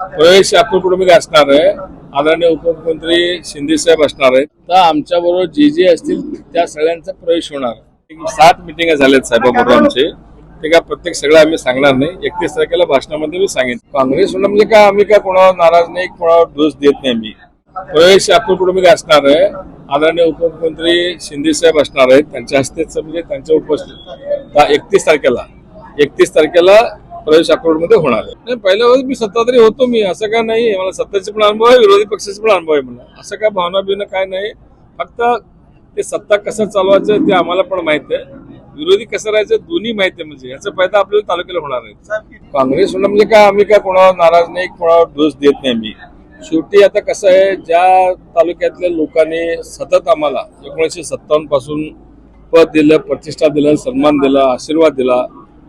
प्रवेश यापूर्वी असणार आहे. आदरणीय उपमुख्यमंत्री शिंदे साहेब असणार आहेत. तर आमच्या बरोबर जे जे असतील त्या सगळ्यांचा प्रवेश होणार. सात मिटिंग झाल्यात साहेबाबरोबर आमचे. ते काय प्रत्येक सगळं आम्ही सांगणार नाही. एकतीस तारखेला भाषणामध्ये मी सांगेन. काँग्रेस म्हणलं म्हणजे काय? आम्ही काय कोणावर नाराज नाही कोणावर दोष देत नाही मी प्रवेश यापूर्वी असणार आहे. आदरणीय उपमुख्यमंत्री शिंदे साहेब असणार आहेत. त्यांच्या हस्तेच म्हणजे त्यांच्या उपस्थित एकतीस तारखेला. एकतीस तारखेला प्रवेशमध्ये होणार आहे. नाही पहिल्या वेळेस मी सत्ताधारी होतो मी असं काय नाही. मला सत्ताचे पण अनुभव आहे विरोधी पक्षाचे पण अनुभव आहे मला असं काय भावना बिवना काय नाही. फक्त ते सत्ता कसं चालवायचं ते आम्हाला पण माहीत आहे. विरोधी कसं राहायचं दोन्ही माहिती आहे म्हणजे. याचा फायदा आपल्याला तालुक्याला होणार आहे. काँग्रेस म्हणलं म्हणजे काय? आम्ही काय कोणावर नाराज नाही कोणावर दोष देत नाही मी शेवटी आता कसं आहे ज्या तालुक्यातल्या लोकांनी सतत आम्हाला एकोणीसशे सत्तावन्नपासून पद दिलं प्रतिष्ठा दिलं सन्मान दिला आशीर्वाद दिला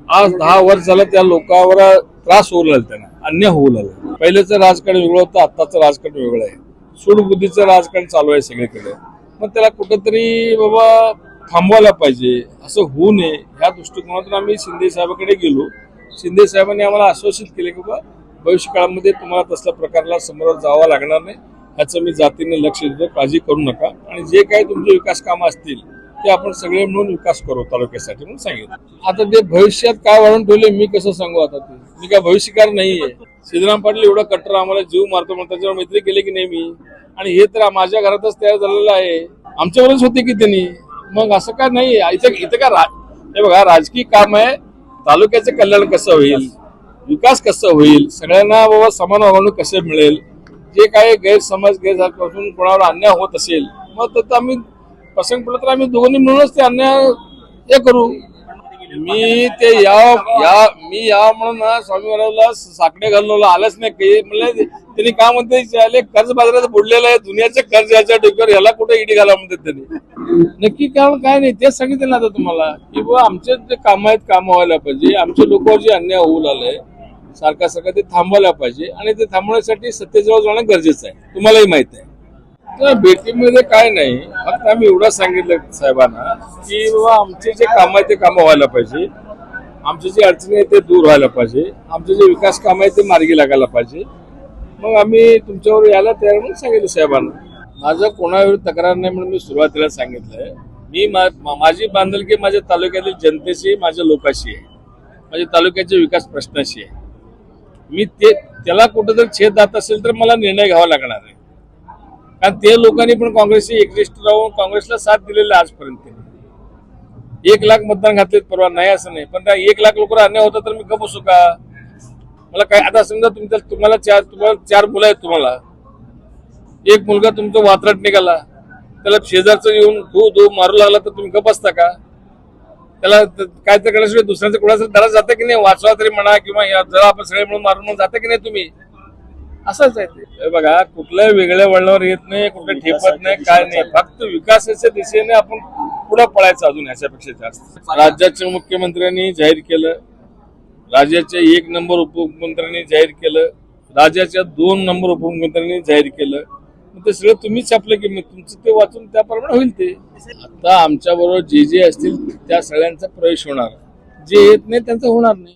आज दहा वर्ष झालं त्या लोकांवर त्रास होऊ लागला त्यांना अन्याय होऊ लागला. पहिलेचं राजकारण वेगळं होतं आत्ताचं राजकारण वेगळं आहे. सूडबुद्धीचं राजकारण चालू आहे सगळीकडे. मग त्याला कुठंतरी बाबा थांबवायला पाहिजे असं होऊ नये ह्या दृष्टिकोनातून आम्ही शिंदे साहेबाकडे गेलो. शिंदे साहेबांनी आम्हाला आश्वासित केले की बाबा भविष्य काळामध्ये तुम्हाला तसल्या प्रकारला समोर जावं लागणार नाही. ह्याचं मी जातीने लक्ष देतो काळजी करू नका. आणि जे काही तुमचे विकास कामं असतील ते आपण सगळे मिळून विकास करू तालुक्यासाठी म्हणून सांगितलं. आता ते भविष्यात काय वाढून ठेवले मी कसं सांगू आता ते? मी काय भविष्यकार नाहीये. सिद्धराम पाटील एवढं कट्टर आम्हाला जीव मारतो म्हणून त्याच्यावर मैत्री केली की नाही मी? आणि हे तर माझ्या घरातच तयार झालेलं आहे. आमच्यावरच होते की त्यांनी? मग असं काय नाही. इथं इथं काय रा- हे बघा राजकीय काम आहे. तालुक्याचं कल्याण कसं होईल? विकास कसं होईल? सगळ्यांना बाबा समान वागणूक कसं मिळेल? जे काही गैरसमज गैरपासून कोणावर अन्याय होत असेल मग तर आम्ही प्रसंग पडला तर आम्ही दोघांनी मिळूनच ते अन्याय हे करू. मी ते या या मी या म्हणून ना स्वामी महाराजला साकडे घालवलं आलंच नाही काही. म्हणलं त्यांनी काय म्हणते कर्ज बाजारात बुडलेलं आहे. दुनियाचे कर्ज याच्या डोक्यावर याला कुठे इडी घाला म्हणतात त्यांनी. नक्की कारण काय नाही तेच सांगितलं ना आता तुम्हाला की बाबा आमचे जे काम आहेत काम व्हायला पाहिजे. आमच्या लोकांवर जे अन्याय होऊ लागलाय सारखा सारखा ते थांबवायला पाहिजे. आणि ते थांबवण्यासाठी सत्तेजवळ जाणं गरजेचं आहे. तुम्हालाही माहीत आहे. तर भेटीमध्ये काय नाही फक्त आम्ही एवढं सांगितलं साहेबांना की बाबा आमचे जे काम आहे ते कामं व्हायला पाहिजे. आमचे जे अडचणी आहे ते दूर व्हायला पाहिजे. आमचे जे विकास काम आहे ते मार्गी लागायला पाहिजे. मग आम्ही तुमच्यावर यायला तयार म्हणून सांगितलं साहेबांना. माझं कोणाविरुद्ध तक्रार नाही म्हणून मी सुरुवातीला सांगितलंय. मी मा- माझी बांधलकी माझ्या तालुक्यातील जनतेशी माझ्या लोकाशी आहे. माझ्या तालुक्याच्या विकास प्रश्नाशी आहे. मी ते त्याला कुठं जर छेद जात असेल तर मला निर्णय घ्यावा लागणार आहे. कारण ते लोकांनी पण काँग्रेसशी एकनिष्ठ राहून काँग्रेसला साथ दिलेला आजपर्यंत एक लाख मतदान घातलेत परवा नाही असं नाही. पण त्या एक लाख लोकांना अन्याय होता तर मी गप का? मला काय आता समजा तुमच्या तुम्हाला चार तुम्हाला चार मुलं आहेत तुम्हाला. एक मुलगा तुमचा वात्रट निघाला. त्याला शेजारचं येऊन धू धू मारू लागला तर तुम्ही गप असता का? त्याला काय तर करण्याशिवाय दुसऱ्यांचं कोणाचं दरात जातं की नाही? वाचवा तरी म्हणा किंवा या- जरा आपण सगळे म्हणून मारून म्हणून की नाही तुम्ही? असंच आहे ते. बघा कुठल्याही वेगळ्या वळणावर येत नाही कुठे ठेपत नाही काय नाही. फक्त विकासाच्या दिशेने आपण पुढे पळायचं अजून ह्याच्यापेक्षा जास्त. राज्याच्या मुख्यमंत्र्यांनी जाहीर केलं राज्याच्या एक नंबर उपमुख्यमंत्र्यांनी जाहीर केलं राज्याच्या दोन नंबर उपमुख्यमंत्र्यांनी जाहीर केलं. मग ते सगळं तुम्हीच छापलं की मग तुमचं ते वाचून त्याप्रमाणे होईल ते. आता आमच्या बरोबर जे जे असतील त्या सगळ्यांचा प्रवेश होणार. जे येत नाही त्यांचा होणार नाही.